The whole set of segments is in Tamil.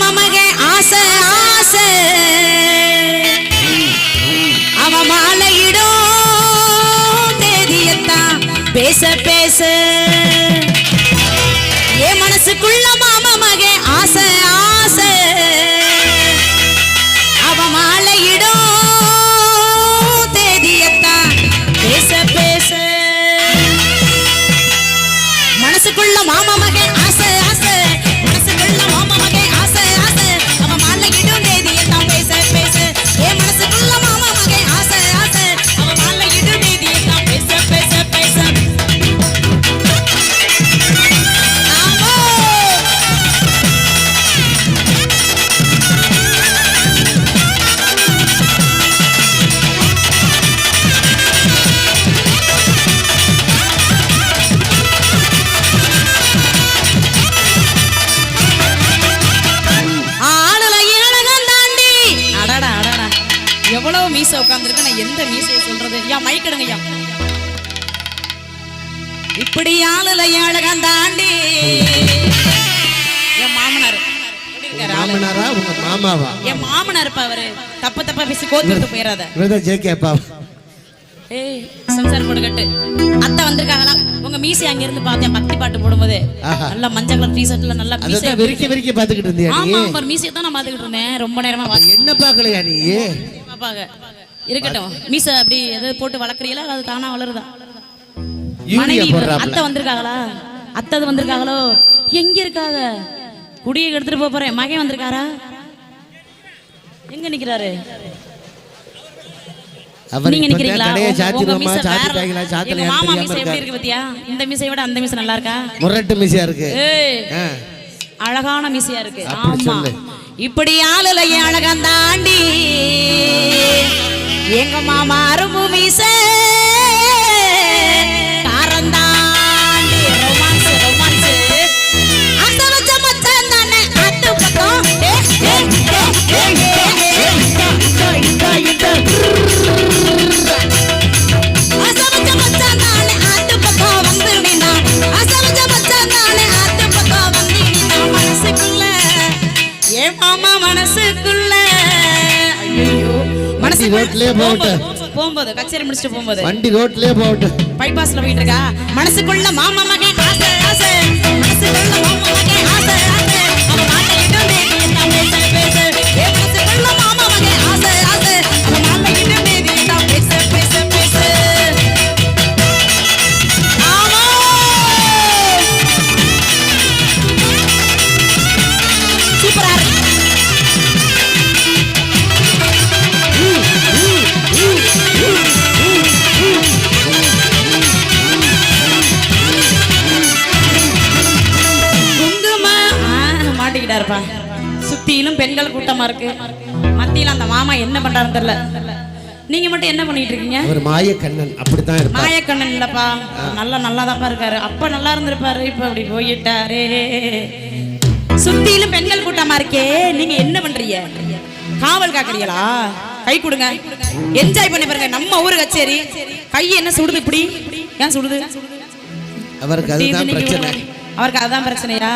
மமக ஆசை ஆசை. ஐயா ஐயா இப்படி ஆளுல ஏழகம் தாண்டி என் மாமனார். எப்படி இருக்காரு ஆளு? மாமனாரா உங்க மாமாவா? என் மாமனார் இருப்பா அவரு தப்பு தப்பா பேசி கோத்துட்டு போயிடாத ஏய் சம்சாரம் போட்டுக்கட்டு. அத்தை வந்திருக்காங்களா? உங்க மீசை அங்க இருந்து பார்த்தேன் பக்தி பாட்டு போடும்போது. நல்லா மஞ்சள் கலர் டி ஷர்ட்ல நல்லா மீசை அதான் விரிக்க பாத்துக்கிட்டு இருந்தியா நீ? ஆமா ஒரு மீசையை தான் நான் பாத்துக்கிட்டு இருந்தேன். ரொம்ப நேரமா வா- என்ன பாக்கலையா நீ? பாப்பாங்க இருக்கட்டும். மீசை அப்படி எதாவது போட்டு வளர்க்குறீங்களா? அது தானா வளருதா? மனைவி அத்தை வந்திருக்காங்களா? அத்தை அது வந்திருக்காங்களோ? எங்க இருக்காங்க குடியை எடுத்துட்டு போப் போறேன். மகன் வந்திருக்காரா? எங்க நிக்கிறாரு? நீங்க நிக்கிறீங்களா? உங்க- மீசை வேற- மாமா மீசை எப்படி இருக்கு பாத்தியா? இந்த மீசையை விட அந்த மீசை நல்லா இருக்கா? முரட்டு மிசியா இருக்கு. அழகான மீசையா இருக்கு. ஆமா. இப்படி ஆளுல அழகம் தாண்டி எங்க மாமா அரும்பு மீச காரந்தாண்டி ரொமான்ஸ் ரொமான்ஸ் அந்த வச்ச மச்சான் தானே அட்டு பக்கம் மனசுக்குள்ள வண்டி ரோட்லயே போகட்டும். போகும்போது கச்சேரி முடிச்சுட்டு போகும்போது. வண்டி ரோட்லயே போகட்டும். பைபாஸ்ல போயிட்டு இருக்கா? மனசுக்குள்ள மாமா மகன் ஆசை ஆசை மனசுக்குள்ள மாமா மகன் பெண்கள் கூட்டமா இருக்கு. மத்தியில அந்த மாமா என்ன பண்றாருன்னு தெரியல. நீங்க மட்டும் என்ன பண்ணிட்டு இருக்கீங்க? அவர் மாய கண்ணன் அப்படித்தான் மாயக்கண்ணன் இல்லப்பா. நல்லா நல்லா இருக்காரு. அப்ப நல்லா இருந்திருப்பாரு இப்ப அப்படி போயிட்டாரே. சுத்தியிலும் பெண்கள் கூட்டமா இருக்கே. நீங்க என்ன பண்றீங்க? காவல் காக்குறீங்களா? கை கொடுங்க. என்ஜாய் பண்ணி பாருங்க. நம்ம ஊரு கச்சேரி. கை என்ன சுடுது இப்படி? ஏன் சுடுது? அவருக்கு அதுதான் பிரச்சனை. அவருக்கு அதான் பிரச்சனையா?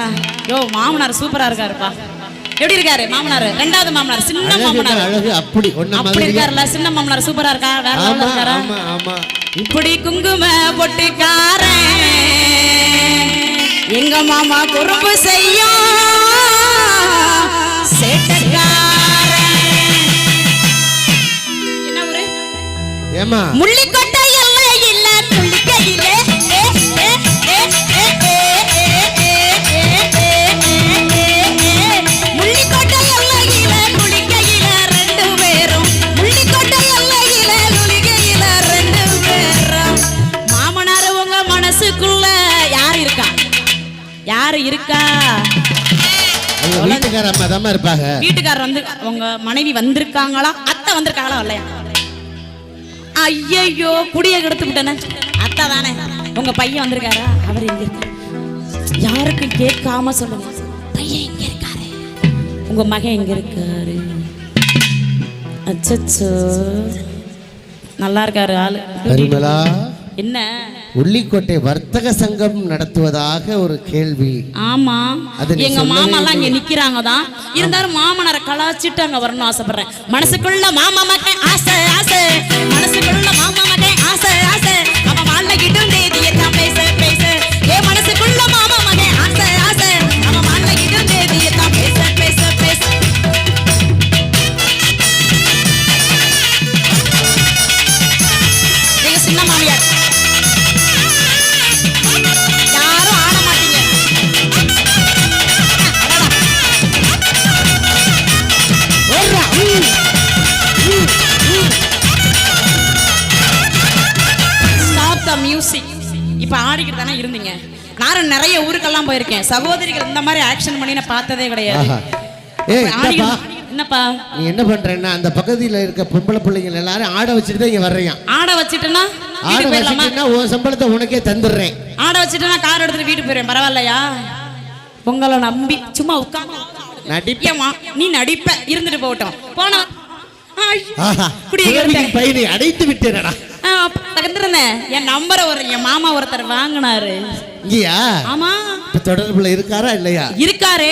யோ மாமனார் சூப்பரா இருக்காருப்பா. எப்படி இருக்காரு மாமனார்? ரெண்டாவது மாமனார் சின்ன மாமனார். அழகு? அப்படி அப்படி இருக்காருல்ல சின்ன மாமனார் சூப்பரா இருக்கா? வேற ஆமா இருக்காரா? ஆமா ஆமா. இப்படி குங்கும பொட்டுக்காரன் எங்க மாமா குறும்பு செய்யும் சேட்டக்காரன் என்ன ஊரு? ஏமா முள்ளிக்கொட்டை தான் இருப்பாங்க. வீட்டுக்காரர் வந்து உங்க மனைவி வந்திருக்காங்களா? அத்தை வந்திருக்காங்களா இல்லையா? ஐயையோ குடிய கெடுத்து விட்டனே. அத்தை தானே. உங்க பையன் வந்திருக்காரா? அவர் எங்க இருக்காரு. யாருக்கும் கேட்காம சொல்லுங்க. பையன் எங்க இருக்காரு. உங்க மகன் எங்க இருக்காரு. அச்சச்சோ. நல்லா இருக்காரு ஆளு. என்ன? உள்ளிக்கோட்டை வர்த்தக சங்கம் நடத்துவதாக ஒரு கேள்வி. ஆமா. எங்க சொல்லவே மாமாலாம் இங்க நிக்கிறாங்க தான் இருந்தாலும் மாமனாரை கலாச்சிட்டு அங்க வரணும்னு ஆசைப்படுறேன். மனசுக்குள்ள மாமா மகன் ஆசை ஆசை. மனசுக்குள்ள ஆடிக்கிட்டு தானே இருந்தீங்க? நானும் நிறைய ஊருக்கெல்லாம் போயிருக்கேன். சகோதரிகள் இந்த மாதிரி ஆக்ஷன் பண்ணி நான் பார்த்ததே கிடையாது. என்னப்பா? நீ என்ன பண்றேன்னா அந்த பகுதியில் இருக்க பொம்பளை பிள்ளைங்க எல்லாரும் ஆட வச்சுட்டு தான் இங்க வர்றீங்க. ஆட வச்சுட்டுன்னா உன் சம்பளத்தை உனக்கே தந்துடுறேன். ஆட வச்சுட்டேன்னா கார் எடுத்துட்டு வீட்டுக்கு போயிடுவேன் பரவாயில்லையா? உங்களை நம்பி சும்மா உட்காந்து நடிப்ப. ஏம்மா நீ நடிப்ப. இருந்துட்டு போகட்டும். போனா பையனை அடைத்து விட்டேனடா. இருந்தேன் என் நம்பரை ஒரு என் மாமா ஒருத்தர் வாங்கினாரு. இங்கயா? ஆமா. தொடர்புல இருக்காரா இல்லையா? இருக்காரு.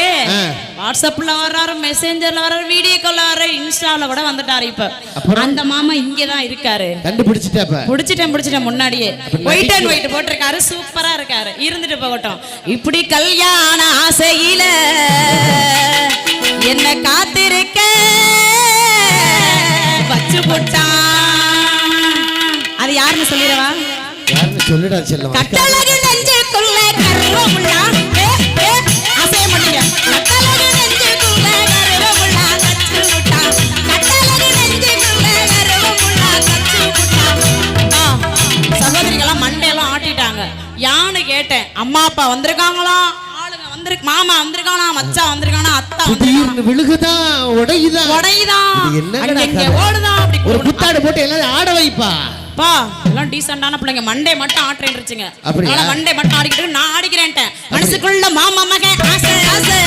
வாட்ஸ்அப்ல வர்றாரு மெசேஞ்சர்ல வர்றாரு வீடியோ கால்ல வர்றாரு இன்ஸ்டால கூட வந்துட்டாரு இப்ப? அந்த மாமா இங்க தான் இருக்காரு கண்டுபிடிச்சிட்டாப்ப புடிச்சிட்டேன் புடிச்சிட்டேன் முன்னாடியே. ஒயிட் அண்ட் ஒயிட் போட்டிருக்காரு சூப்பரா இருக்காரு. இருந்துட்டு போகட்டும். இப்படி கல்யாண ஆசையில என்ன காத்திருக்க வச்சு போட்டான் அது யாருன்னு சொல்லிடவா? யாருன்னு சொல்லுடா செல்லம். கட்டழகு நெஞ்சுக்குள்ள கருவமுள்ளா. அசைய மாட்டீங்க. கட்டழகு நெஞ்சுக்குள்ள கருவமுள்ளா, கச்சு முட்டா. கட்டழகு நெஞ்சுக்குள்ள கருவமுள்ளா, கச்சு முட்டா. ஆ, சகோதரிகள்லாம் மண்டையெல்லாம் ஆட்டிட்டாங்க. யான்னு கேட்டேன். அம்மா அப்பா வந்திருக்காங்களா? வந்திருக்கு மாமா வந்திருக்கானா? மச்சான் வந்திருக்கானா? அத்தா திடீர்னு விழுகுதான் உடையுதான் உடையுதான் இது என்னங்கடா அங்கங்க கதை? ஓடுதான் அப்படி ஒரு புத்தாடு போட்டு எல்லாரும் ஆட வைப்பா. பா எல்லாம் டீசெண்டான பிள்ளைங்க. மண்டே மட்டும் ஆட்டுறேன்னுச்சுங்க அப்படியா? அதனால மண்டே மட்டும் ஆடிக்கிட்டு நான் ஆடிக்கிறேன்ட்டேன். மனசுக்குள்ள மாமா மகன் ஆசை ஆசை.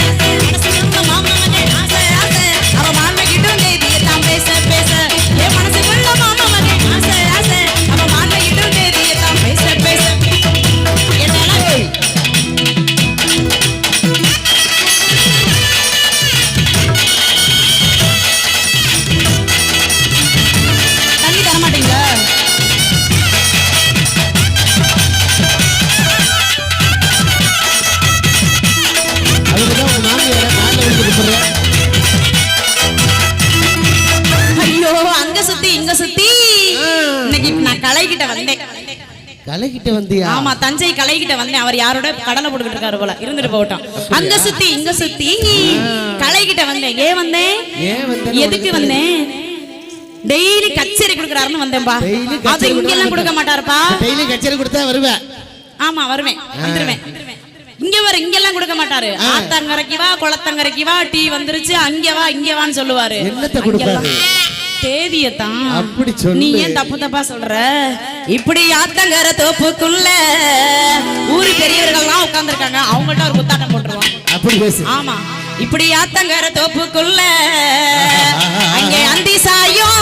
கலைக்கிட்ட வந்தியா? ஆமா தஞ்சை கலைகிட்ட வந்தேன். அவர் யாரோட? கடலை போட்டுக்கிட்டு இருக்காரு போல. இருந்துட்டு போகட்டும். அங்க சுத்தி இங்க சுத்தி கலைகிட்ட வந்தேன். ஏன் வந்தேன்? எதுக்கு வந்தேன்? டெய்லி கச்சேரி கொடுக்குறாருன்னு வந்தேன்பா. அது இங்கெல்லாம் கொடுக்க கொடுக்க மாட்டாருப்பா. டெய்லி கச்சேரி கொடுத்தா வருவேன் ஆமா வருவேன். வந்துருவேன். இங்க வர இங்கெல்லாம் கொடுக்க மாட்டாரு. ஆத்தங்கரைக்கு வா குளத்தங்கரைக்கு வா டீ வந்துருச்சு அங்க வா இங்க வான்னு சொல்லுவாரு. என்னத்த கொடுப்பாரு? அங்கெல்லாம் தேதியத்தான். அப்படி சொல்லு. நீ ஏன் தப்பு தப்பா சொல்ற? இப்படி ஆத்தங்கர தோப்புக்குள்ள ஊரு பெரியவர்கள்லாம் உட்கார்ந்திருக்காங்க. அவங்கள்ட்ட ஒரு குத்தாட்டம் போட்டுருவோம் அப்படி பேசு. ஆமா. இப்படி ஆத்தங்கர தோப்புக்குள்ள அங்கே அந்தி சாயும்